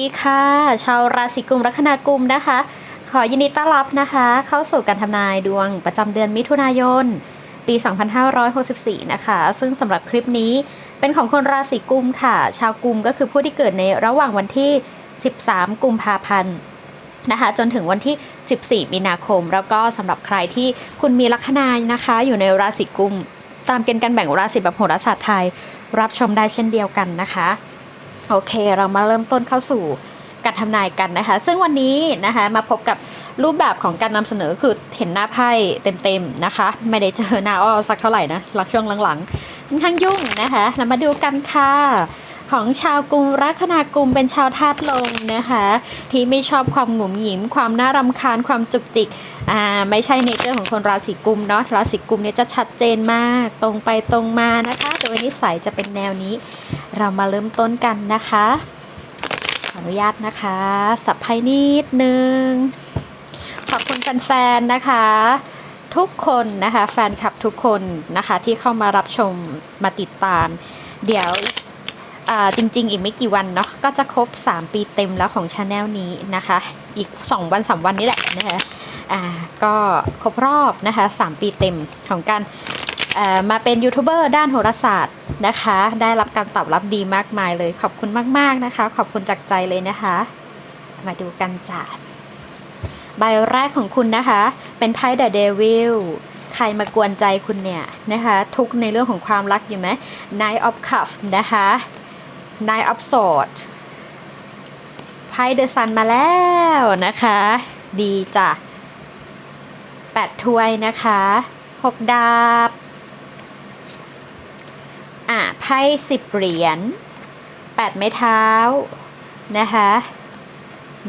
ดีค่ะ ชาวราศีกุมลัคนากุมนะคะ ขอยินดีต้อนรับนะคะ เข้าสู่การทำนายดวงประจำเดือนมิถุนายน ปี 2564 นะคะ ซึ่งสำหรับคลิปนี้เป็นของคนราศีกุมค่ะ ชาวกุมก็คือผู้ที่เกิดในระหว่างวันที่ 13 กุมภาพันธ์นะคะ จนถึงวันที่ 14 มีนาคม แล้วก็สำหรับใครที่คุณมีลัคนานะคะ อยู่ในราศีกุม ตามเกณฑ์การแบ่งราศีแบบโหราศาสตร์ไทย รับชมได้เช่นเดียวกันนะคะ โอเคเรามาเริ่มต้นเข้าสู่การทำนายกันนะคะ ซึ่งวันนี้นะคะมาพบกับรูปแบบของการนำเสนอคือเห็นหน้าไพ่เต็มๆนะคะ ไม่ได้เจอหน้าอ้อสักเท่าไหร่นะหลังช่วงหลังๆค่อนข้างยุ่งนะคะเรามาดูกันค่ะของชาวกุมลัคนากุมเป็นชาวธาตุลมนะคะ ที่ไม่ชอบความหงุมหงิมความน่ารำคาญความจุกจิกอ่าไม่ใช่เนเจอร์ของคนราศีกุมเนาะราศีกุมเนี่ยจะชัดเจนมากตรงไปตรงมานะคะ โดยนิสัยจะเป็นแนวนี้ เรามาเริ่มต้นกันนะคะขออนุญาตนะคะ สับไพ่นิดนึง ขอบคุณแฟนๆนะคะ ทุกคนนะคะ แฟนคลับทุกคนนะคะ ที่เข้ามารับชมมาติดตาม เดี๋ยวจริง ๆ อีกไม่กี่วันเนาะก็จะครบ 3 ปีเต็มแล้วของชาแนลนี้นะคะ อีก 2 วัน 3 วันนี้แหละนะคะอ่าก็ครบรอบนะคะ 3 ปีเต็มของการมาเป็นยูทูบเบอร์ด้านโหราศาสตร์ นะคะ ได้รับการตอบรับดีมากมายเลย ขอบคุณมาก ๆ นะคะ ขอบคุณจากใจเลยนะคะ มาดูกันจ้ะใบแรกของคุณนะคะ เป็นไพ่เดอะเดวิลใครมากวนใจคุณเนี่ยนะคะ ทุกในเรื่องของความรักอยู่ไหม Knight of Cups นะคะ Knight of Swords ไพ่เดอะซันมาแล้วนะคะ ดีจ้ะแปดถ้วยนะคะหกดาบ อะไพ่สิบเหรียญแปดไม้เท้านะคะ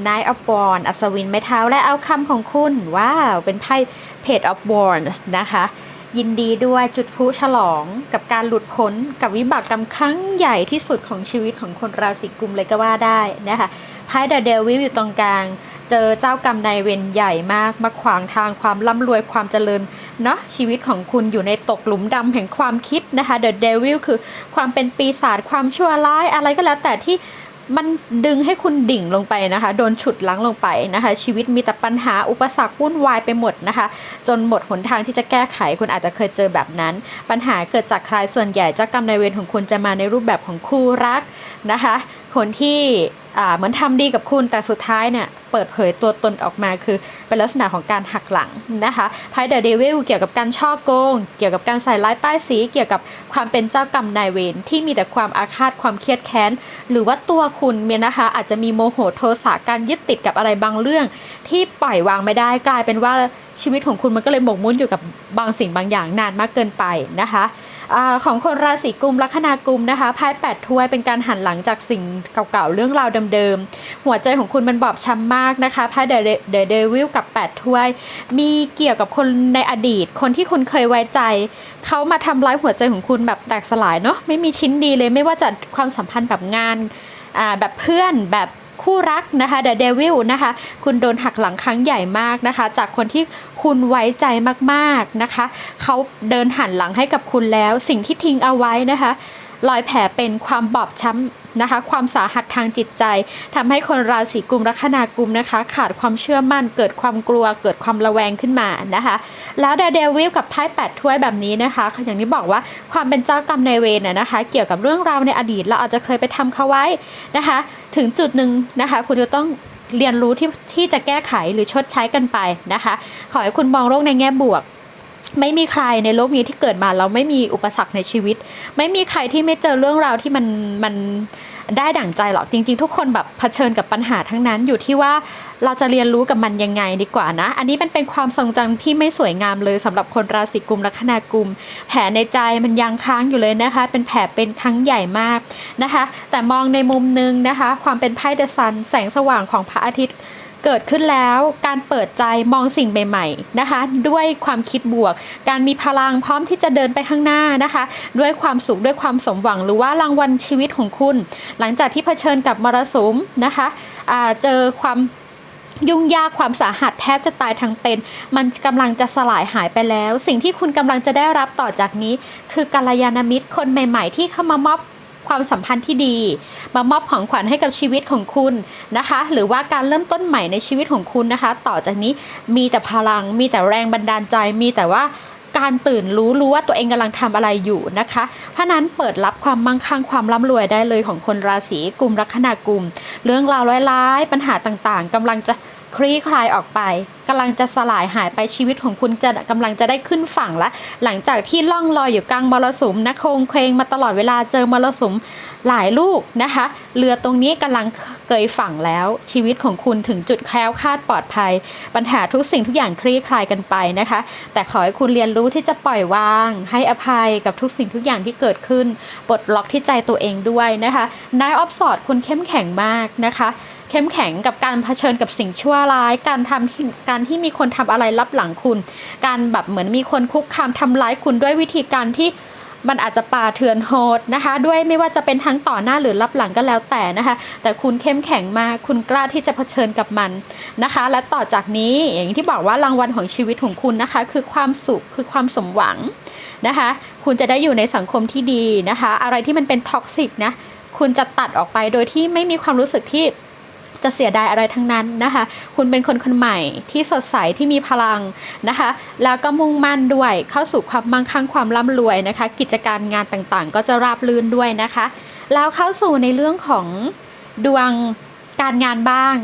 Nine of Wands อัศวินไม้เท้าและเอาคำของคุณ ว้าว เป็นไพ่ Page of Wands นะคะ ยินดีด้วยจุดพลุฉลองกับการหลุดพ้นกับวิบากกรรมครั้งใหญ่ที่สุดของชีวิตของคนราศีกุมเลยก็ว่าได้นะคะไพ่เดอะเดวิลอยู่ตรงกลาง เจอเจ้ากรรมนายเวรใหญ่มากมาขวางทางความร่ำรวยความเจริญเนาะชีวิตของคุณอยู่ในตกหลุมดำแห่งความคิดนะคะเดอะเดวิลคือความเป็นปีศาจความชั่วร้ายอะไรก็แล้วแต่ที่มันดึงให้คุณดิ่งลงไปนะคะ โดนฉุดลังลงไปนะคะ ชีวิตมีแต่ปัญหาอุปสรรควุ่นวายไปหมดนะคะ จนหมดหนทางที่จะแก้ไขคุณอาจจะเคยเจอแบบนั้น ปัญหาเกิดจากใครส่วนใหญ่เจ้ากรรมนายเวรของคุณจะมาในรูปแบบของคู่รักนะคะ คนที่ เหมือนทำดีกับคุณแต่สุดท้ายเนี่ยเปิดเผยตัวตนออกมาคือเป็นลักษณะของการหักหลังนะคะไพ่เดอะเดวิลเกี่ยวกับการช่อโกง เกี่ยวกับการใส่ร้ายป้ายสี เกี่ยวกับความเป็นเจ้ากรรมนายเวรที่มีแต่ความอาฆาตความเครียดแค้น หรือว่าตัวคุณเนี่ยนะคะอาจจะมีโมโหโทสะการยึดติดกับอะไรบางเรื่อง ที่ปล่อยวางไม่ได้กลายเป็นว่าชีวิตของคุณมันก็เลยหมกมุ่นอยู่กับบางสิ่งบางอย่างนานมากเกินไปนะคะ อของคนราศีกุมลัคนากุมนะคะไพ่แปดถ้วยเป็นการหันหลังจากสิ่งเก่าๆเรื่องราวเดิมๆหัวใจของคุณมันบอบช้ำมากนะคะไพ่เดอะเดวิลกับแปดถ้วย มีเกี่ยวกับคนในอดีต คนที่คุณเคยไว้ใจเขามาทำร้ายหัวใจของคุณแบบแตกสลายเนาะไม่มีชิ้นดีเลยไม่ว่าจะความสัมพันธ์แบบงานแบบเพื่อนแบบ คู่รักนะคะเดอะเดวิลนะคะ คุณโดนหักหลังครั้งใหญ่มากนะคะ จากคนที่คุณไว้ใจมากๆนะคะ เขาเดินหันหลังให้กับคุณแล้ว สิ่งที่ทิ้งเอาไว้นะคะ รอยแผลเป็นความบอบช้ำนะคะ ความสาหัสทางจิตใจทำให้คนราศีกุมลัคนากุมนะคะ ขาดความเชื่อมั่น เกิดความกลัว เกิดความระแวงขึ้นมานะคะ แล้วเดเดวิลกับไพ่แปดถ้วยแบบนี้นะคะ อย่างที่บอกว่าความเป็นเจ้ากรรมนายเวรน่ะนะคะ เกี่ยวกับเรื่องราวในอดีตเราอาจจะเคยไปทำเขาไว้นะคะ ถึงจุดหนึ่งนะคะ คุณจะต้องเรียนรู้ที่ที่จะแก้ไขหรือชดใช้กันไปนะคะ ขอให้คุณมองโลกในแง่บวก ไม่มีใครในโลกนี้ที่เกิดมาแล้วไม่มีอุปสรรคในชีวิต ไม่มีใครที่ไม่เจอเรื่องราวที่มันมันได้ดั่งใจหรอกจริง ๆ ทุกคนแบบเผชิญกับปัญหาทั้งนั้นอยู่ที่ว่าเราจะเรียนรู้กับมันยังไงดีกว่านะ อันนี้มันเป็นความทรงจำที่ไม่สวยงามเลยสำหรับคนราศีกุมลัคนากุม แผลในใจมันยังค้างอยู่เลยนะคะ เป็นแผลเป็นครั้งใหญ่มากนะคะ แต่มองในมุมนึงนะคะ ความเป็นไพ่เดซันแสงสว่างของพระอาทิตย์ เกิดขึ้นแล้วการเปิดใจมองสิ่งใหม่ๆนะคะ ด้วยความคิดบวก การมีพลังพร้อมที่จะเดินไปข้างหน้านะคะ ด้วยความสุขด้วยความสมหวังหรือว่ารางวัลชีวิตของคุณ หลังจากที่เผชิญกับมรสุมนะคะอ่าเจอความยุ่งยากความสาหัสแทบจะตายทั้งเป็น มันกำลังจะสลายหายไปแล้ว สิ่งที่คุณกำลังจะได้รับต่อจากนี้ คือกัลยาณมิตรคนใหม่ ๆ ที่เข้ามามอบ ความสัมพันธ์ที่ดี มามอบของขวัญให้กับชีวิตของคุณนะคะ หรือว่าการเริ่มต้นใหม่ในชีวิตของคุณนะคะ ต่อจากนี้มีแต่พลัง มีแต่แรงบันดาลใจ มีแต่ว่าการตื่นรู้รู้ว่าตัวเองกำลังทำอะไรอยู่นะคะ เพราะนั้นเปิดรับความมั่งคั่งความร่ำรวยได้เลยของคนราศีกุมลัคนากุม เรื่องราวร้ายๆปัญหาต่างๆกำลังจะ คลี่คลายออกไปกำลังจะสลายหายไปชีวิตของคุณจะกำลังจะได้ขึ้นฝั่งละ หลังจากที่ล่องลอยอยู่กลางมรสุมนะโคงเครงมาตลอดเวลาเจอมรสุมหลายลูกนะคะ เรือตรงนี้กำลังเกยฝั่งแล้ว ชีวิตของคุณถึงจุดแคล้วคาดปลอดภัย ปัญหาทุกสิ่งทุกอย่างคลี่คลายกันไปนะคะ แต่ขอให้คุณเรียนรู้ที่จะปล่อยวาง ให้อภัยกับทุกสิ่งทุกอย่างที่เกิดขึ้นปลดล็อกที่ใจตัวเองด้วยนะคะนายออฟสอดคุณเข้มแข็งมากนะคะ เข้มแข็งกับการเผชิญกับสิ่งชั่วร้าย การทำการที่มีคนทำอะไรลับหลังคุณ การแบบเหมือนมีคนคุกคามทำร้ายคุณด้วยวิธีการที่มันอาจจะป่าเถื่อนโหดนะคะ ด้วยไม่ว่าจะเป็นทั้งต่อหน้าหรือลับหลังก็แล้วแต่นะคะ แต่คุณเข้มแข็งมากคุณกล้าที่จะเผชิญกับมันนะคะ และต่อจากนี้อย่างที่บอกว่ารางวัลของชีวิตของคุณนะคะ คือความสุขคือความสมหวังนะคะ คุณจะได้อยู่ในสังคมที่ดีนะคะ อะไรที่มันเป็นท็อกซิกนะคุณจะตัดออกไปโดยที่ไม่มีความรู้สึกที่ จะเสียดายอะไรทั้งนั้นนะคะ คุณเป็นคนคนใหม่ที่สดใสที่มีพลังนะคะ แล้วก็มุ่งมั่นด้วยเข้าสู่ความมั่งคั่งความร่ำรวยนะคะ กิจการงานต่างๆ ก็จะราบรื่นด้วยนะคะ แล้วเข้าสู่ในเรื่องของดวงการงานบ้าง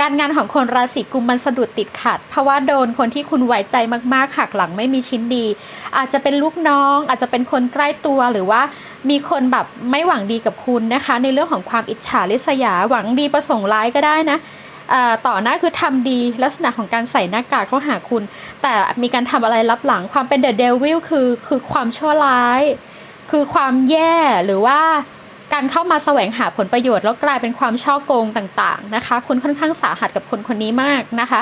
การงานของคนราศีกุมมันสะดุดติดขัด เพราะว่าโดนคนที่คุณไว้ใจมากๆหักหลังไม่มีชิ้นดี อาจจะเป็นลูกน้อง อาจจะเป็นคนใกล้ตัวหรือว่ามีคนแบบไม่หวังดีกับคุณนะคะ ในเรื่องของความอิจฉาริษยาหวังดีประสงค์ร้ายก็ได้นะต่อหน้าคือทำดีลักษณะของการใส่หน้ากากเข้าหาคุณ แต่มีการทำอะไรลับหลังความเป็นเดอะเดวิลคือคือความชั่วร้าย คือความแย่หรือว่า การเข้ามาแสวงหาผลประโยชน์ แล้วกลายเป็นความช่อโกงต่างๆนะคะ คุณค่อนข้างสาหัสกับคนคนนี้มากนะคะ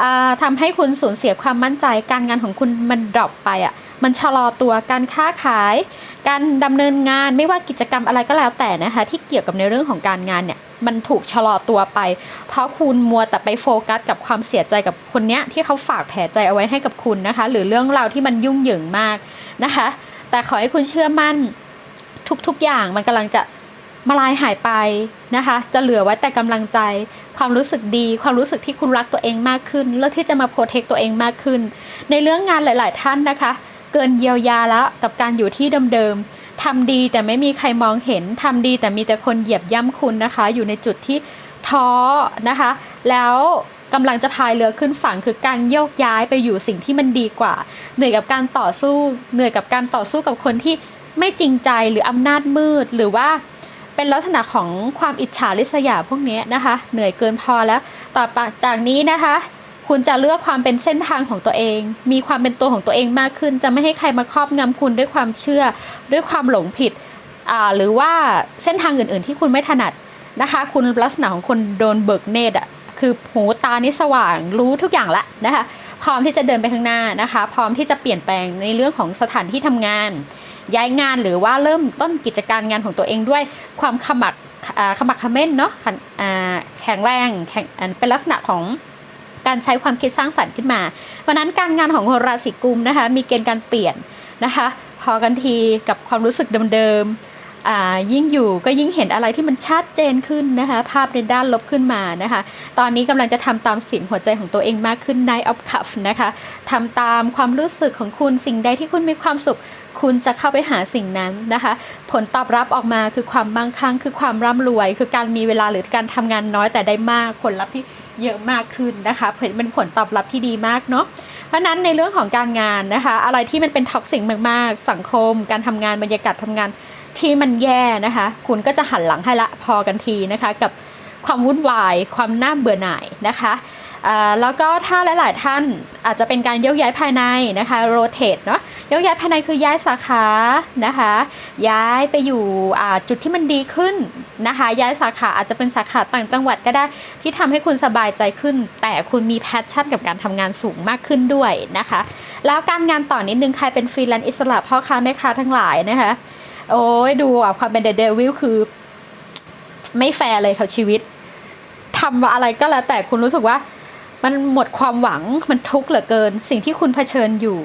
อ่าทำให้คุณสูญเสียความมั่นใจการงานของคุณมันดรอปไปอะ่ะมันชะลอตัวการค้าขาย การดำเนินงานไม่ว่ากิจกรรมอะไรก็แล้วแต่นะคะ ที่เกี่ยวกับในเรื่องของการงานเนี่ยมันถูกชะลอตัวไป เพราะคุณมัวแต่ไปโฟกัสกับความเสียใจกับคนเนี้ยที่เขาฝากแผลใจเอาไว้ให้กับคุณนะคะ หรือเรื่องราวที่มันยุ่งเหยิงมากนะคะ แต่ขอให้คุณเชื่อมั่น ทุกๆอย่างมันกำลังจะมาลายหายไปนะคะ จะเหลือไว้แต่กำลังใจ ความรู้สึกดี ความรู้สึกที่คุณรักตัวเองมากขึ้น เลือกที่จะมาโปรเทคตัวเองมากขึ้น ในเรื่องงานหลาย ๆ ท่านนะคะ เกินเยียวยาแล้วกับการอยู่ที่เดิมๆทำดีแต่ไม่มีใครมองเห็นทำดีแต่มีแต่คนเหยียบย่ำคุณนะคะ อยู่ในจุดที่ท้อนะคะ แล้วกำลังจะพายเรือขึ้นฝั่งคือการโยกย้ายไปอยู่สิ่งที่มันดีกว่า เหนื่อยกับการต่อสู้ เหนื่อยกับการต่อสู้กับคนที่ ไม่จริงใจหรืออำนาจมืดหรือว่าเป็นลักษณะของความอิจฉาริษยาพวกนี้นะคะ เหนื่อยเกินพอแล้ว ต่อจากนี้นะคะ คุณจะเลือกความเป็นเส้นทางของตัวเอง มีความเป็นตัวของตัวเองมากขึ้น จะไม่ให้ใครมาครอบงำคุณด้วยความเชื่อ ด้วยความหลงผิดหรือว่าเส้นทางอื่น ๆ ที่คุณไม่ถนัดนะคะ คุณลักษณะของคนโดนเบิกเนตรอะคือหูตานี่สว่างรู้ทุกอย่างละนะคะ พร้อมที่จะเดินไปข้างหน้านะคะ พร้อมที่จะเปลี่ยนแปลงในเรื่องของสถานที่ทำงาน ย้ายงานหรือว่าเริ่มต้นกิจการงานของตัวเองด้วยความขมักขมักขม้นเนาะแข็งแรงแข็งเป็นลักษณะของการใช้ความคิดสร้างสรรค์ขึ้นมา เพราะนั้นการงานของคนราศีกุมนะคะมีเกณฑ์การเปลี่ยนนะคะพอกันทีกับความรู้สึกเดิมๆ ยิ่งอยู่ก็ยิ่งเห็นอะไรที่มันชัดเจนขึ้นนะคะ ภาพในด้านลบขึ้นมานะคะ ตอนนี้กำลังจะทำตามสียงหัวใจของตัวเองมากขึ้น Night of Cup นะคะทำตามความรู้สึกของคุณสิ่งใดที่คุณมีความสุข คุณจะเข้าไปหาสิ่งนั้นนะคะ ผลตอบรับออกมาคือความมั่งคั่ง คือความร่ำรวย คือการมีเวลาหรือการทำงานน้อยแต่ได้มากผลลัพธ์ที่เยอะมากขึ้นนะคะเป็นผลตอบรับที่ดีมากเนาะเพราะฉะนั้นในเรื่องของการงานนะคะ อะไรที่มันเป็นท็อกซิกมากๆ สังคม การทำงานบรรยากาศทำงาน ที่มันแย่นะคะ คุณก็จะหันหลังให้ละพอกันทีนะคะ กับความวุ่นวาย ความน่าเบื่อหน่ายนะคะแล้วก็ถ้าหลาย ๆ ท่านอาจจะเป็นการยกย้ายภายในนะคะ rotate เนาะยกย้ายภายในคือย้ายสาขานะคะ ย้ายไปอยู่จุดที่มันดีขึ้นนะคะ ย้ายสาขาอาจจะเป็นสาขาต่างจังหวัดก็ได้ที่ทำให้คุณสบายใจขึ้น แต่คุณมีแพชชั่นกับการทำงานสูงมากขึ้นด้วยนะคะ แล้วการงานต่อนนิดนึงใครเป็นฟรีแลนซ์อิสระพ่อค้าแม่ค้าทั้งหลายนะคะ โอ้ยดูอะความเป็นเดวิลคือ ไม่แฟร์เลยค่ะชีวิตทำอะไรก็แล้วแต่คุณรู้สึกว่า มันหมดความหวังมันทุกข์เหลือเกิน สิ่งที่คุณเผชิญอยู่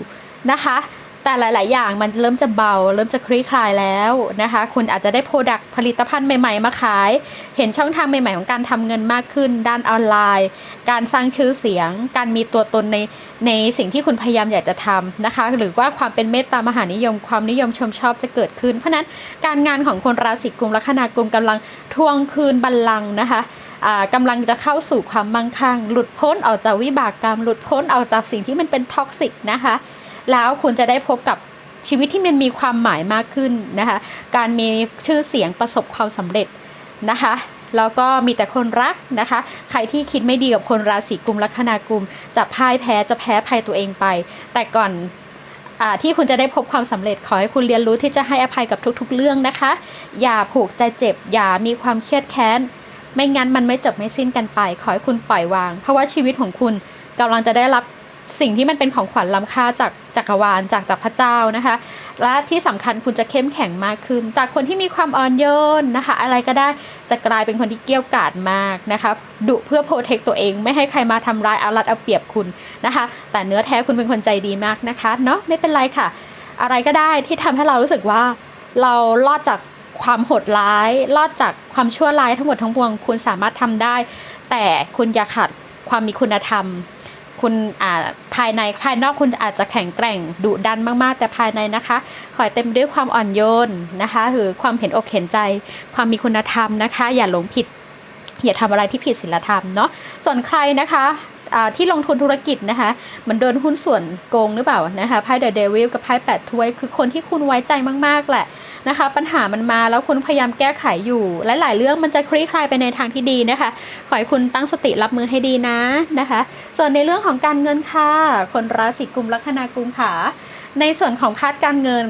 นะคะ แต่หลาย ๆ อย่างมันเริ่มจะเบา เริ่มจะคลี่คลายแล้วนะคะ คุณอาจจะได้โปรดักต์ผลิตภัณฑ์ใหม่ ๆ มาขาย เห็นช่องทางใหม่ ๆ ของการทำเงินมากขึ้น ด้านออนไลน์ การสร้างชื่อเสียง การมีตัวตนในในสิ่งที่คุณพยายามอยากจะทำนะคะ หรือว่าความเป็นเมตตามหานิยม ความนิยมชมชอบจะเกิดขึ้น เพราะนั้นการงานของคนราศีกุมลัคนากุมกำลังทวงคืนบัลลังก์นะคะอ่ากำลังจะเข้าสู่ความมั่งคั่ง หลุดพ้นออกจากวิบากกรรม หลุดพ้นออกจากสิ่งที่มันเป็นท็อกซิกนะคะ แล้วคุณจะได้พบกับชีวิตที่มันมีความหมายมากขึ้นนะคะ การมีชื่อเสียงประสบความสำเร็จนะคะแล้วก็มีแต่คนรักนะคะ ใครที่คิดไม่ดีกับคนราศีกุมลัคนากุม จะพ่ายแพ้จะแพ้ภัยตัวเองไป แต่ก่อนอที่คุณจะได้พบความสำเร็จขอให้คุณเรียนรู้ที่จะให้อภัยกับทุกๆ เรื่องนะคะ อย่าผูกใจเจ็บ อย่ามีความเครียดแค้น ไม่งั้นมันไม่จบไม่สิ้นกันไป ขอให้คุณปล่อยวาง เพราะว่าชีวิตของคุณกำลังจะได้รับ สิ่งที่มันเป็นของขวัญล้ำค่าจากจักรวาลจากจากพระเจ้านะคะ และที่สำคัญคุณจะเข้มแข็งมากขึ้น จากคนที่มีความอ่อนโยนนะคะ อะไรก็ได้จะกลายเป็นคนที่เกี้ยวกาดมากนะคะดุเพื่อโปรเทคตัวเอง ไม่ให้ใครมาทำร้ายเอารัดเอาเปรียบคุณนะคะ แต่เนื้อแท้คุณเป็นคนใจดีมากนะคะเนาะไม่เป็นไรค่ะ อะไรก็ได้ที่ทำให้เรารู้สึกว่าเรารอดจากความโหดร้ายรอดจากความชั่วร้ายทั้งหมดทั้งปวงคุณสามารถทำได้ แต่คุณอย่าขาดความมีคุณธรรม คุณอ่าภายในภายนอกคุณอาจจะแข็งแกร่งดุดันมากๆ แต่ภายในนะคะ ขอยเต็มด้วยความอ่อนโยนนะคะหรือความเห็นอกเห็นใจ ความมีคุณธรรมนะคะ อย่าหลงผิดอย่าทำอะไรที่ผิดศีลธรรมเนาะส่วนใครนะคะ ที่ลงทุนธุรกิจนะคะเหมันโดนหุ้นส่วนโกงหรือเปล่านะคะไพ่เดอะเดวิลกับไพ่แปดถ้วย คือคนที่คุณไว้ใจมากๆแหละนะคะ ปัญหามันมาแล้วคุณพยายามแก้ไขอยู่ และหลายเรื่องมันจะคลี่คลายไปในทางที่ดีนะคะ ขอให้คุณตั้งสติรับมือให้ดีนะนะคะ ส่วนในเรื่องของการเงินค่ะ คนราศีกุมลัคนากุมค่ะในส่วนของพาร์ทการเงิน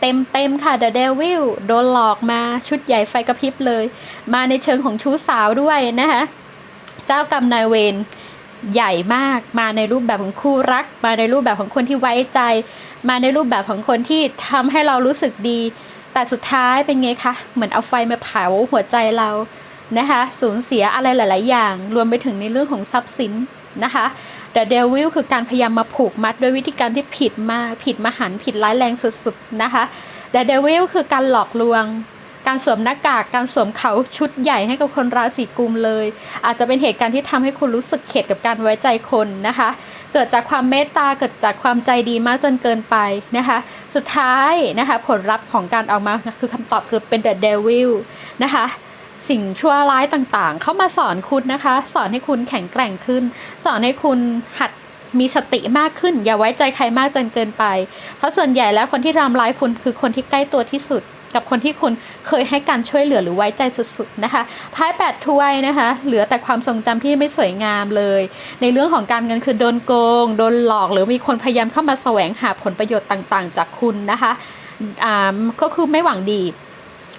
เต็มเต็มๆค่ะ The Devil โดนหลอกมาชุดใหญ่ไฟกระพริบเลย มาในเชิงของชู้สาวด้วยนะคะ เจ้ากรรมนายเวร ใหญ่มาก มาในรูปแบบของคู่รัก มาในรูปแบบของคนที่ไว้ใจ มาในรูปแบบของคนที่ทำให้เรารู้สึกดี แต่สุดท้ายเป็นไงคะเหมือนเอาไฟมาเผาหัวใจเรานะคะสูญเสียอะไรหลาย ๆ อย่าง รวมไปถึงในเรื่องของทรัพย์สินนะคะ The Devil คือการพยายามมาผูกมัดด้วยวิธีการที่ผิดมากผิดมหันผิดร้ายแรงสุด ๆ นะคะ The Devil คือการหลอกลวง การสวมหน้ากากการสวมเขาชุดใหญ่ให้กับคนราศีกุมเลย อาจจะเป็นเหตุการณ์ที่ทำให้คุณรู้สึกเข็ดกับการไว้ใจคนนะคะ เกิดจากความเมตตาเกิดจากความใจดีมากจนเกินไปนะคะ สุดท้ายนะคะผลลัพธ์ของการออกมาคือคำตอบคือเป็น The Devil นะคะสิ่งชั่วร้ายต่างๆ เข้ามาสอนคุณนะคะ สอนให้คุณแข็งแกร่งขึ้น สอนให้คุณหัดมีสติมากขึ้น อย่าไว้ใจใครมากจนเกินไป เพราะส่วนใหญ่แล้วคนที่ทำร้ายคุณคือคนที่ใกล้ตัวที่สุด กับคนที่คุณเคยให้การช่วยเหลือหรือไว้ใจสุดๆนะคะไพ่แปดถ้วยนะคะ เหลือแต่ความทรงจำที่ไม่สวยงามเลย ในเรื่องของการเงินคือโดนโกง โดนหลอกหรือมีคนพยายามเข้ามาแสวงหาผลประโยชน์ต่างๆ จากคุณนะคะอ่าก็คือไม่หวังดี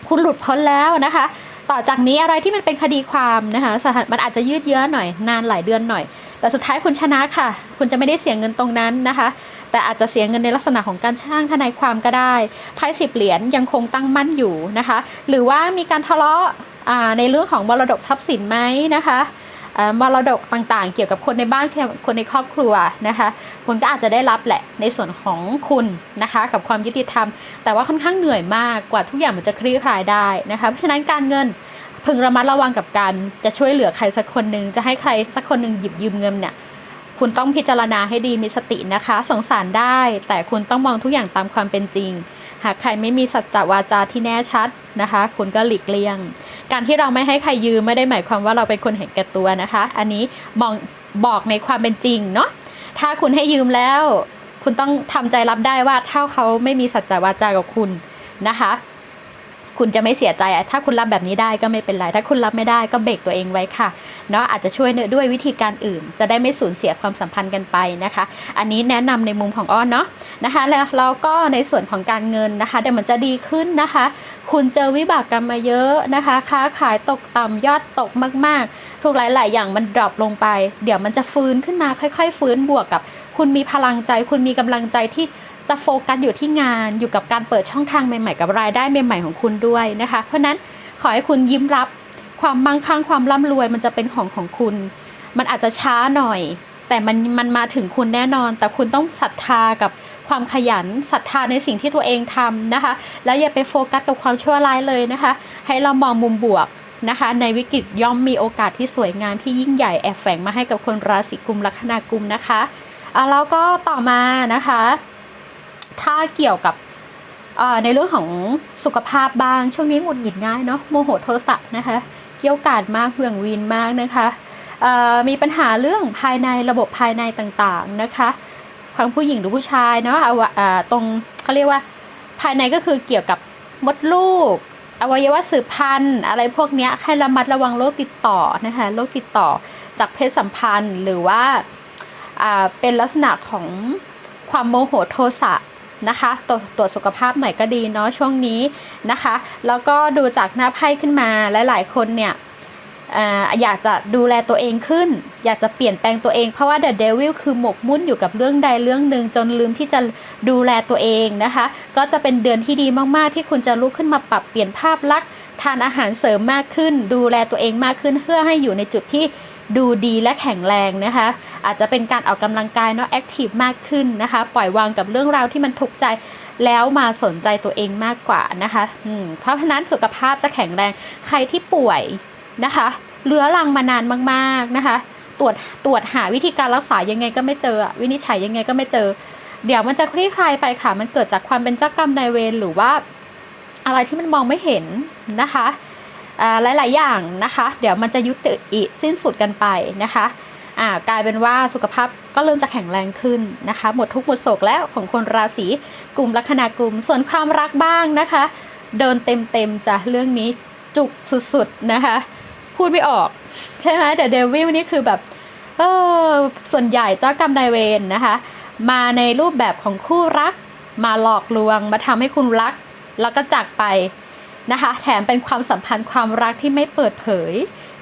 คุณหลุดพ้นแล้วนะคะต่อจากนี้อะไรที่มันเป็นคดีความนะคะสถานมันอาจจะยืดเยื้อหน่อยนานหลายเดือนหน่อย แต่สุดท้ายคุณชนะค่ะ คุณจะไม่ได้เสียเงินตรงนั้นนะคะ แต่อาจจะเสียเงินในลักษณะของการช่างทนายความก็ได้ไพ่สิบเหรียญยังคงตั้งมั่นอยู่นะคะ หรือว่ามีการทะเลาะในเรื่องของมรดกทรัพย์สินไหมนะคะมรดกต่างๆ เกี่ยวกับคนในบ้านคนในครอบครัวนะคะ คุณก็อาจจะได้รับแหละในส่วนของคุณนะคะ กับความยุติธรรม แต่ว่าค่อนข้างเหนื่อยมากกว่าทุกอย่างมันจะคลี่คลายได้นะคะ เพราะฉะนั้นการเงินพึงระมัดระวังกับการจะช่วยเหลือใครสักคนหนึ่งจะให้ใครสักคนหนึ่งหยิบยืมเงินเนี่ย คุณต้องพิจารณาให้ดีมีสตินะคะ สงสารได้ แต่คุณต้องมองทุกอย่างตามความเป็นจริง หากใครไม่มีสัจจวาจาที่แน่ชัดนะคะ คุณก็หลีกเลี่ยง การที่เราไม่ให้ใครยืมไม่ได้หมายความว่าเราเป็นคนเห็นแก่ตัวนะคะ อันนี้มองบอกในความเป็นจริงเนาะถ้าคุณให้ยืมแล้ว คุณต้องทำใจรับได้ว่าถ้าเขาไม่มีสัจจวาจากับคุณนะคะ คุณจะไม่เสียใจอะถ้าคุณรับแบบนี้ได้ก็ไม่เป็นไร ถ้าคุณรับไม่ได้ก็เบรกตัวเองไว้ค่ะเนาะอาจจะช่วยด้วยวิธีการอื่น จะได้ไม่สูญเสียความสัมพันธ์กันไปนะคะ อันนี้แนะนำในมุมของอ้อนเนาะนะคะ แล้วเราก็ในส่วนของการเงินนะคะเดี๋ยวมันจะดีขึ้นนะคะ คุณเจอวิบากกรรมมาเยอะนะคะ ค้าขายตกต่ำยอดตกมากๆ ทุกหลาย ๆ อย่างมันดรอปลงไป เดี๋ยวมันจะฟื้นขึ้นมาค่อย ๆ ฟื้นบวกกับ คุณมีพลังใจ คุณมีกำลังใจที่ จะโฟกัสอยู่ที่งานอยู่กับการเปิดช่องทางใหม่ๆ กับรายได้ใหม่ๆของคุณด้วยนะคะ เพราะนั้นขอให้คุณยิ้มรับความมั่งคั่งความร่ำรวยมันจะเป็นของของคุณ มันอาจจะช้าหน่อย แต่มันมันมาถึงคุณแน่นอน แต่คุณต้องศรัทธากับความขยันศรัทธาในสิ่งที่ตัวเองทำนะคะ แล้วอย่าไปโฟกัสกับความชั่วร้ายเลยนะคะ ให้เรามองมุมบวกนะคะ ในวิกฤตย่อมมีโอกาสที่สวยงามที่ยิ่งใหญ่แอบแฝงมาให้กับคนราศีกุมลัคนากุมนะคะอะแล้วก็ต่อมานะคะ ถ้าเกี่ยวกับในเรื่องของสุขภาพบ้างช่วงนี้หงุดหงิดง่ายเนาะโมโหโทสะนะคะ เกี่ยวกาดมากเหวี่ยงวีนมากนะคะมีปัญหาเรื่องภายในระบบภายในต่างๆนะคะทั้งผู้หญิงหรือผู้ชายเนาะตรงเขาเรียกว่าภายในก็คือเกี่ยวกับมดลูก อวัยวะสืบพันธุ์อะไรพวกนี้ให้ระมัดระวังโรคติดต่อนะคะโรคติดต่อจากเพศสัมพันธ์หรือว่าเป็นลักษณะของความโมโหโทสะ นะคะตรวจตรวจสุขภาพหน่อยก็ดีเนาะช่วงนี้นะคะ แล้วก็ดูจากหน้าไพ่ขึ้นมาหลายๆคนเนี่ยอ่าอยากจะดูแลตัวเองขึ้น อยากจะเปลี่ยนแปลงตัวเอง เพราะว่า The Devil คือหมกมุ่นอยู่กับเรื่องใดเรื่องหนึ่งจนลืมที่จะดูแลตัวเองนะคะ ก็จะเป็นเดือนที่ดีมากๆ ที่คุณจะลุกขึ้นมาปรับเปลี่ยนภาพลักษณ์ทานอาหารเสริมมากขึ้น ดูแลตัวเองมากขึ้นเพื่อให้อยู่ในจุดที่ ดูดีและแข็งแรงนะคะ อาจจะเป็นการออกกำลังกายเนาะแอคทีฟมากขึ้นนะคะ ปล่อยวางกับเรื่องราวที่มันทุกข์ใจแล้วมาสนใจตัวเองมากกว่านะคะเพราะฉะนั้นสุขภาพจะแข็งแรงใครที่ป่วยนะคะเรื้อรังมานานมากๆนะคะ ตรวจตรวจหาวิธีการรักษายังไงก็ไม่เจอ วินิจฉัยยังไงก็ไม่เจอ เดี๋ยวมันจะคลี่คลายไปค่ะ มันเกิดจากความเป็นเจ้ากรรมนายเวรหรือว่า อะไรที่มันมองไม่เห็นนะคะ หลาย ๆ อย่างนะคะ เดี๋ยวมันจะยุติสิ้นสุดกันไปนะคะกลายเป็นว่าสุขภาพก็เริ่มจะแข็งแรงขึ้นนะคะ หมดทุกหมดโศกแล้วของคนราศีกลุ่มลัคนากลุ่มส่วนความรักบ้างนะคะ เดินเต็มๆจ้ะเรื่องนี้จุกสุดๆนะคะ พูดไม่ออก ใช่ไหมแต่เดวิลนี่คือแบบเออส่วนใหญ่เจ้ากรรมนายเวรนะคะ มาในรูปแบบของคู่รัก มาหลอกลวงมาทำให้คุณรัก แล้วก็จากไป นะคะ แถมเป็นความสัมพันธ์ความรักที่ไม่เปิดเผย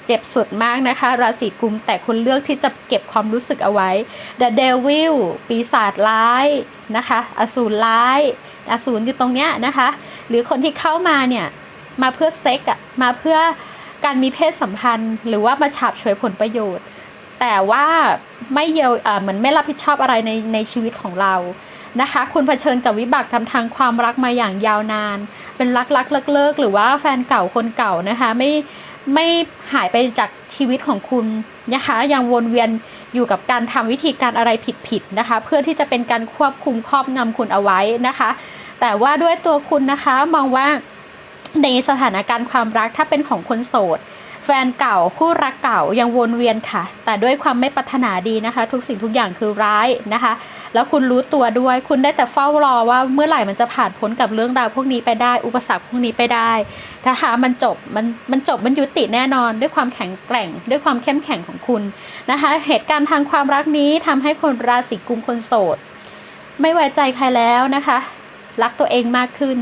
เจ็บสุดมากนะคะ ราศีกุมแต่คุณเลือกที่จะเก็บความรู้สึกเอาไว้ The Devil ปีศาจร้ายนะคะ อสูรร้าย อสูรอยู่ตรงเนี้ยนะคะ หรือคนที่เข้ามาเนี่ย มาเพื่อเซ็กอะมาเพื่อการมีเพศสัมพันธ์ หรือว่ามาฉาบฉวยผลประโยชน์ แต่ว่าไม่เยียวอ่าเหมือนไม่รับผิดชอบอะไรในในชีวิตของเรา นะคะ คุณเผชิญกับวิบากกรรมทางความรักมาอย่างยาวนาน เป็นรักรักเลิกเลิกหรือว่าแฟนเก่าคนเก่านะคะไม่ไม่หายไปจากชีวิตของคุณนะคะ ยังวนเวียนอยู่กับการทำวิธีการอะไรผิดๆนะคะ เพื่อที่จะเป็นการควบคุมครอบงำคุณเอาไว้นะคะ แต่ว่าด้วยตัวคุณนะคะมองว่าในสถานการณ์ความรักถ้าเป็นของคนโสด แฟนเก่าคู่รักเก่ายังวนเวียนค่ะ แต่ด้วยความไม่ปรารถนาดีนะคะ ทุกสิ่งทุกอย่างคือร้ายนะคะ แล้วคุณรู้ตัวด้วย คุณได้แต่เฝ้ารอว่าเมื่อไหร่มันจะผ่านพ้นกับเรื่องราวพวกนี้ไปได้ อุปสรรคพวกนี้ไปได้ถ้าหามันจบมันมันจบมันยุติแน่นอน ด้วยความแข็งแกร่ง ด้วยความเข้มแข็งของคุณนะคะ เหตุการณ์ทางความรักนี้ทำให้คนราศีกุมคนโสด ไม่ไว้ใจใครแล้วนะคะ รักตัวเองมากขึ้น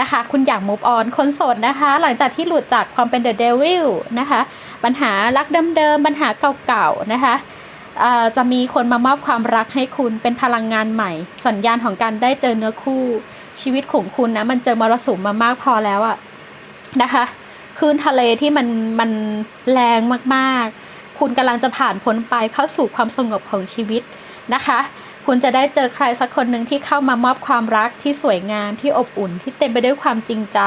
นะคะ คุณอยาก move on คนโสดนะคะ หลังจากที่หลุดจากความเป็น the devil นะคะ ปัญหารักเดิมๆปัญหาเก่าๆนะคะจะมีคนมามอบความรักให้คุณเป็นพลังงานใหม่ สัญญาณของการได้เจอเนื้อคู่ชีวิตของคุณนะมันเจอมรสุมมามากพอแล้วอะนะคะคลื่นทะเลที่มันมันแรงมากๆ คุณกำลังจะผ่านพ้นไปเข้าสู่ความสงบของชีวิตนะคะ คุณจะได้เจอใครสักคนหนึ่งที่เข้ามามอบความรักที่สวยงามที่อบอุ่นที่เต็มไปด้วยความจริงใจ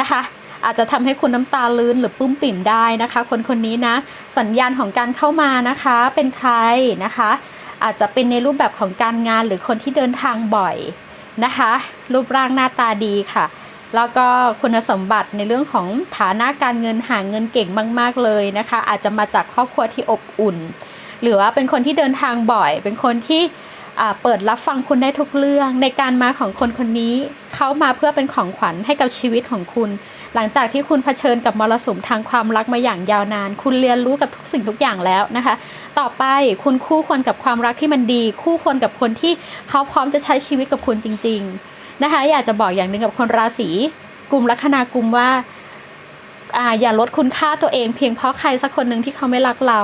นะคะ อาจจะทำให้คุณน้ำตาลื้นหรือปลื้มปิ่มได้นะคะ คนคนนี้นะ สัญญาณของการเข้ามานะคะเป็นใครนะคะ อาจจะเป็นในรูปแบบของการงานหรือคนที่เดินทางบ่อยนะคะ รูปร่างหน้าตาดีค่ะ แล้วก็คุณสมบัติในเรื่องของฐานะการเงินหาเงินเก่งมาก ๆเลยนะคะ อาจจะมาจากครอบครัวที่อบอุ่น หรือว่าเป็นคนที่เดินทางบ่อย เป็นคนที่ เปิดรับฟังคุณได้ทุกเรื่อง ในการมาของคนคนนี้ เขามาเพื่อเป็นของขวัญให้กับชีวิตของคุณ หลังจากที่คุณเผชิญกับมรสุมทางความรักมาอย่างยาวนาน คุณเรียนรู้กับทุกสิ่งทุกอย่างแล้วนะคะ ต่อไปคุณคู่ควรกับความรักที่มันดี คู่ควรกับคนที่เขาพร้อมจะใช้ชีวิตกับคุณจริง ๆนะคะ อยากจะบอกอย่างหนึ่งกับคนราศีกลุ่มลัคนากลุ่มว่าอ่าอย่าลดคุณค่าตัวเองเพียงเพราะใครสักคนหนึ่งที่เขาไม่รักเรา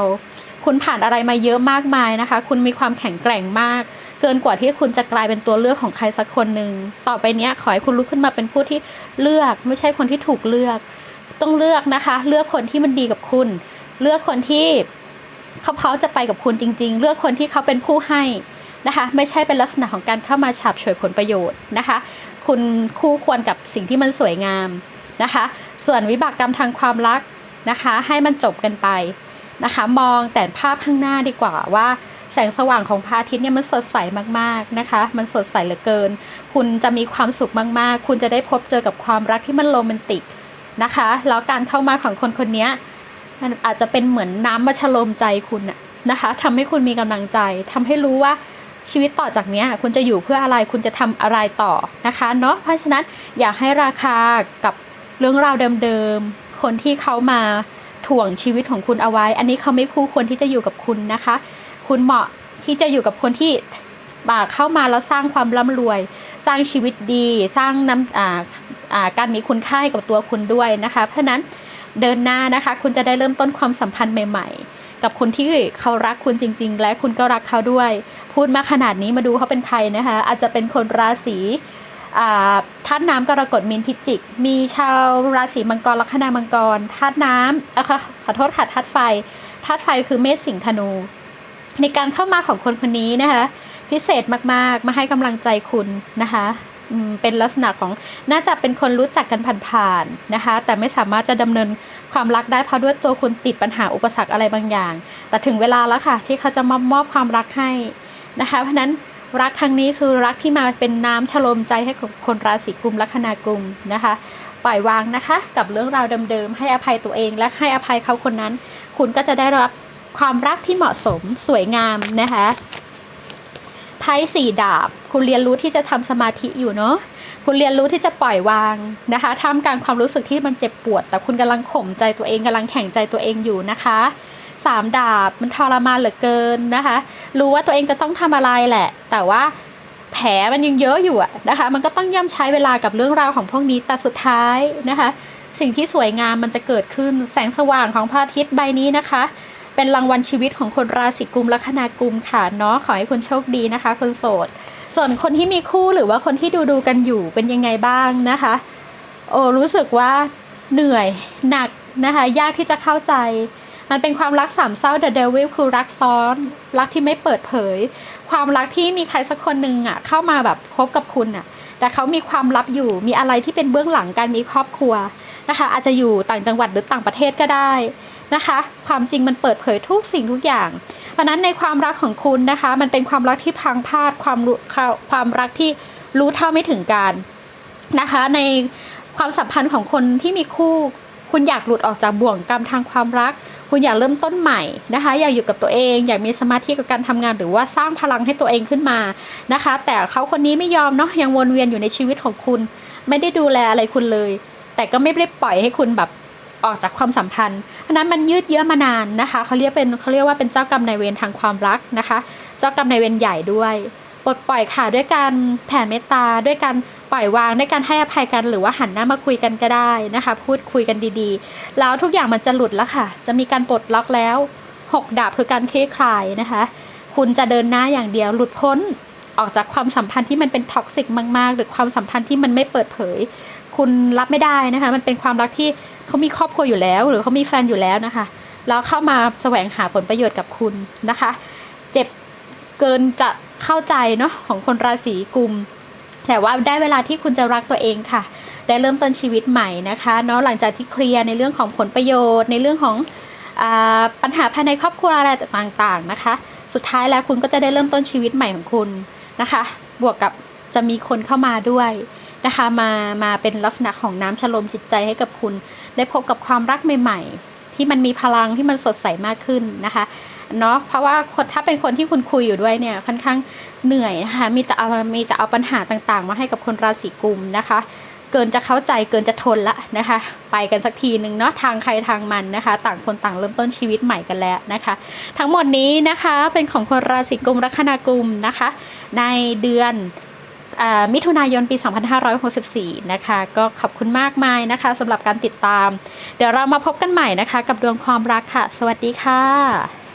คุณผ่านอะไรมาเยอะมากมายนะคะ คุณมีความแข็งแกร่งมาก เกินกว่าที่คุณจะกลายเป็นตัวเลือกของใครสักคนหนึ่งต่อไปนี้ขอให้คุณลุกขึ้นมาเป็นผู้ที่เลือกไม่ใช่คนที่ถูกเลือก ต้องเลือกนะคะ เลือกคนที่มันดีกับคุณ เลือกคนที่เขาพร้อมจะไปกับคุณจริง ๆ เลือกคนที่เขาเป็นผู้ให้นะคะ ไม่ใช่เป็นลักษณะของการเข้ามาฉาบฉวยผลประโยชน์นะคะ คุณคู่ควรกับสิ่งที่มันสวยงามนะคะ ส่วนวิบากกรรมทางความรักนะคะ ให้มันจบกันไปนะคะ มองแต่ภาพข้างหน้าดีกว่าว่า แสงสว่างของพระอาทิตย์เนี่ยมันสดใสมากๆนะคะ มันสดใสเหลือเกิน คุณจะมีความสุขมากๆ คุณจะได้พบเจอกับความรักที่มันโรแมนติกนะคะ แล้วการเข้ามาของคนคนนี้มันอาจจะเป็นเหมือนน้ำมาชโลมใจคุณนะนะคะทำให้คุณมีกำลังใจทำให้รู้ว่าชีวิตต่อจากนี้คุณจะอยู่เพื่ออะไรคุณจะทำอะไรต่อนะคะเนาะเพราะฉะนั้นอยากให้ราคากับเรื่องราวเดิมๆคนที่เขามาถ่วงชีวิตของคุณเอาไว้ อันนี้เขาไม่คู่ควรที่จะอยู่กับคุณนะคะ คุณเหมาะที่จะอยู่กับคนที่าเข้ามาแล้วสร้างความร่ำรวย สร้างชีวิตดี สร้างน้ำการมีคุณค่าให้กับตัวคุณด้วยนะคะ เพราะนั้นเดินหน้านะคะ คุณจะได้เริ่มต้นความสัมพันธ์ใหม่ ๆ กับคนที่เขารักคุณจริง ๆ และคุณก็รักเขาด้วย พูดมาขนาดนี้มาดูเขาเป็นใครนะคะ อาจจะเป็นคนราศีธาตุน้ำกรกฎมีนพิจิก มีชาวราศีมังกรลัคนามังกรธาตุน้ำอะค่ะขอโทษค่ะธาตุไฟธาตุไฟคือเมษสิงห์ธนู ในการเข้ามาของคนคนนี้นะคะพิเศษมากๆ มาให้กำลังใจคุณนะคะเป็นลักษณะของน่าจะเป็นคนรู้จักกันผ่านๆนะคะ แต่ไม่สามารถจะดำเนินความรักได้เพราะด้วยตัวคุณติดปัญหาอุปสรรคอะไรบางอย่าง แต่ถึงเวลาแล้วค่ะ ที่เขาจะมอบมอบความรักให้นะคะ เพราะนั้นรักครั้งนี้คือรักที่มาเป็นน้ำชโลมใจให้กับคนราศีกุมลัคนากุมนะคะ ปล่อยวางนะคะ กับเรื่องราวเดิมๆให้อภัยตัวเองและให้อภัยเขาคนนั้น คุณก็จะได้รับ ความรักที่เหมาะสมสวยงามนะคะไพ่สี่ดาบ คุณเรียนรู้ที่จะทำสมาธิอยู่เนาะคุณเรียนรู้ที่จะปล่อยวางนะคะท่ามกลางความรู้สึกที่มันเจ็บปวด แต่คุณกำลังข่มใจตัวเองกำลังแข่งใจตัวเองอยู่นะคะสามดาบมันทรมานเหลือเกินนะคะ รู้ว่าตัวเองจะต้องทำอะไรแหละ แต่ว่าแผลมันยังเยอะอยู่อะนะคะ มันก็ต้องย่ำใช้เวลากับเรื่องราวของพวกนี้แต่สุดท้ายนะคะ สิ่งที่สวยงามมันจะเกิดขึ้นแสงสว่างของพระอาทิตย์ใบนี้นะคะ เป็นรางวัลชีวิตของคนราศีกุมลัคนากุมค่ะเนาะขอให้คุณโชคดีนะคะ คนโสด ส่วนคนที่มีคู่หรือว่าคนที่ดูดูกันอยู่เป็นยังไงบ้างนะคะ โอ้รู้สึกว่าเหนื่อยหนักนะคะ ยากที่จะเข้าใจ มันเป็นความรักสามเศร้า The Devil คือรักซ้อน รักที่ไม่เปิดเผย ความรักที่มีใครสักคนหนึ่งอะเข้ามาแบบคบกับคุณอะแต่เขามีความลับอยู่ มีอะไรที่เป็นเบื้องหลังการมีครอบครัวนะคะ อาจจะอยู่ต่างจังหวัดหรือต่างประเทศก็ได้ นะคะ ความจริงมันเปิดเผยทุกสิ่งทุกอย่าง เพราะนั้นในความรักของคุณนะคะ มันเป็นความรักที่พังพาดความรู้ความรักที่รู้เท่าไม่ถึงการนะคะ ในความสัมพันธ์ของคนที่มีคู่ คุณอยากหลุดออกจากบ่วงกรรมทางความรัก คุณอยากเริ่มต้นใหม่นะคะ อยากอยู่กับตัวเอง อยากมีสมาธิกับการทำงาน หรือว่าสร้างพลังให้ตัวเองขึ้นมานะคะ แต่เขาคนนี้ไม่ยอมเนาะยังวนเวียนอยู่ในชีวิตของคุณ ไม่ได้ดูแลอะไรคุณเลย แต่ก็ไม่ได้ปล่อยให้คุณแบบ ออกจากความสัมพันธ์เพราะฉะนั้นมันยืดเยื้อมานานนะคะเขาเรียกเป็นเขาเรียกว่าเป็นเจ้ากรรมนายเวรทางความรักนะคะ เจ้ากรรมนายเวรใหญ่ด้วยปลดปล่อยค่ะด้วยการแผ่เมตตาด้วยการปล่อยวางด้วยการให้อภัยกันหรือว่าหันหน้ามาคุยกันก็ได้นะคะ พูดคุยกันดีๆ แล้วทุกอย่างมันจะหลุดแล้วค่ะ จะมีการปลดล็อกแล้วหกดาบคือการคลี่คลายนะคะ คุณจะเดินหน้าอย่างเดียวหลุดพ้นออกจากความสัมพันธ์ที่มันเป็นท็อกซิกมาก ๆ หรือความสัมพันธ์ที่มันไม่เปิดเผย คุณรับไม่ได้นะคะ มันเป็นความรักที่ เขามีครอบครัวอยู่แล้ว หรือเขามีแฟนอยู่แล้วนะคะแล้วเข้ามาแสวงหาผลประโยชน์กับคุณนะคะ เจ็บเกินจะเข้าใจเนาะของคนราศีกุม แต่ว่าได้เวลาที่คุณจะรักตัวเองค่ะ ได้เริ่มต้นชีวิตใหม่นะคะเนาะหลังจากที่เคลียร์ในเรื่องของผลประโยชน์ ในเรื่องของอปัญหาภายในครอบครัวอะไรต่างๆนะคะ สุดท้ายแล้วคุณก็จะได้เริ่มต้นชีวิตใหม่ของคุณนะคะ บวกกับจะมีคนเข้ามาด้วย นะคะ มามาเป็นลักษณะของน้ำชโลมจิตใจให้กับคุณ ได้พบกับความรักใหม่ ๆ ที่มันมีพลังที่มันสดใสมากขึ้นนะคะเนาะเพราะว่าคนถ้าเป็นคนที่คุณคุยอยู่ด้วยเนี่ยค่อนข้างเหนื่อยนะคะมีแต่เอามีแต่เอาปัญหาต่างๆ มาให้กับคนราศีกุมนะคะ เกินจะเข้าใจเกินจะทนละนะคะ ไปกันสักทีหนึ่งเนาะทางใครทางมันนะคะ ต่างคนต่างเริ่มต้นชีวิตใหม่กันแล้วนะคะ ทั้งหมดนี้นะคะเป็นของคนราศีกุมลัคนากุมนะคะ ในเดือน มิถุนายนปี 2564 นะคะ ก็ขอบคุณมากมายนะคะสำหรับการติดตาม เดี๋ยวเรามาพบกันใหม่นะคะ กับดวงความรักค่ะ สวัสดีค่ะ